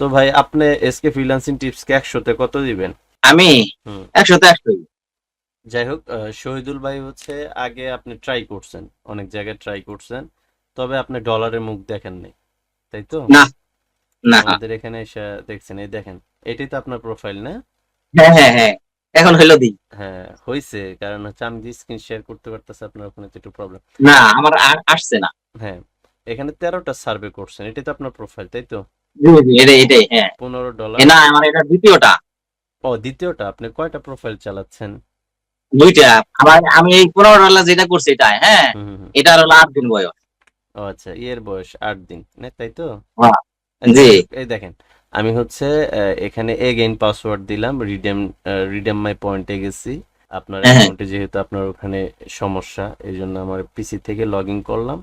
তো ভাই আপনি এসকে ফ্রিল্যান্সিং টিপসকে একশোতে কত দিবেন? আমি? হুম। একশোতে একশোই যাই হোক শহীদুল ভাই হচ্ছে আগে আপনি ট্রাই করছেন অনেক জায়গায় ট্রাই করছেন তবে আপনি ডলারের মুখ দেখেন নাই তাই তো? না। না। আমাদের এখানে এসে দেখছেন এই দেখেন এটাই তো আপনার প্রোফাইল না? হ্যাঁ হ্যাঁ হ্যাঁ এখন হইল দি হ্যাঁ হয়েছে কারণ হচ্ছে আমি স্ক্রিন শেয়ার করতে পারতেছি আপনার ওখানে তো একটু প্রবলেম না আমার আসছে না। হ্যাঁ এখানে তেরোটা সার্ভে করছেন এটাই তো আপনার প্রোফাইল তাই তো? এটাই হ্যাঁ। পনেরো ডলার। না আমার এটা দ্বিতীয়টা। ও দ্বিতীয়টা? আপনি কয়টা প্রোফাইল চালাচ্ছেন? দুইটা। আমার আমি এই পনেরো ডলার যেটা করছি এটা হ্যাঁ। এটা হলো আট দিন বয়স। ও আচ্ছা ইয়ের বয়স আট দিন না তাই তো? হ্যাঁ, আচ্ছা, জি। এই দেখেন আমি হচ্ছে আহ, এখানে এগেইন পাসওয়ার্ড দিলাম রিডেম রিডেম মাই পয়েন্টে গেছি। আপনার হ্যাঁ। অ্যাকাউন্টে যেহেতু আপনার ওখানে সমস্যা এই জন্য আমার পিসি থেকে লগ ইন করলাম।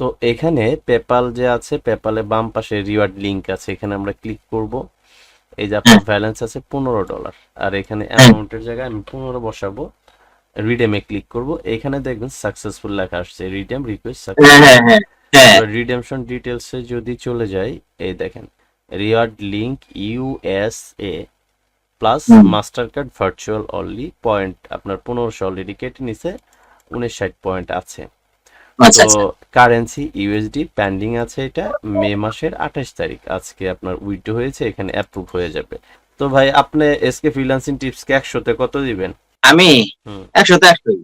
তো এখানে পেপাল যে আছে পেপালে বাম পাশে রিওয়ার্ড লিংক আছে এখানে আমরা ক্লিক করব। এই যে আপনার ব্যালেন্স আছে পনেরো ডলার আর এখানে অ্যামাউন্টের জায়গায় আমি পনেরো বসাবো। রিডেমে ক্লিক করব। এখানে দেখবেন সাকসেসফুল লেখা আসছে রিডেম রিকোয়েস্ট হ্যাঁ রিডেমশন ডিটেলসে যদি চলে যাই এই দেখেন reward link USA plus Mastercard virtual only point আপনার পনেরোশো অলরেডি কেটে নিছে উনিশ ষাট পয়েন্ট আছে। তো আচ্ছা। কারেন্সি ইউএসডি পেন্ডিং আছে এটা মে মাসের আঠাশ তারিখ। আজকে আপনার উইথড্র হয়েছে এখানে অ্যাপ্রুভ হয়ে যাবে। তো ভাই আপনি এসকে ফ্রিল্যান্সিং টিপস কে একশোতে কত দিবেন? আমি। একশোতে একশোই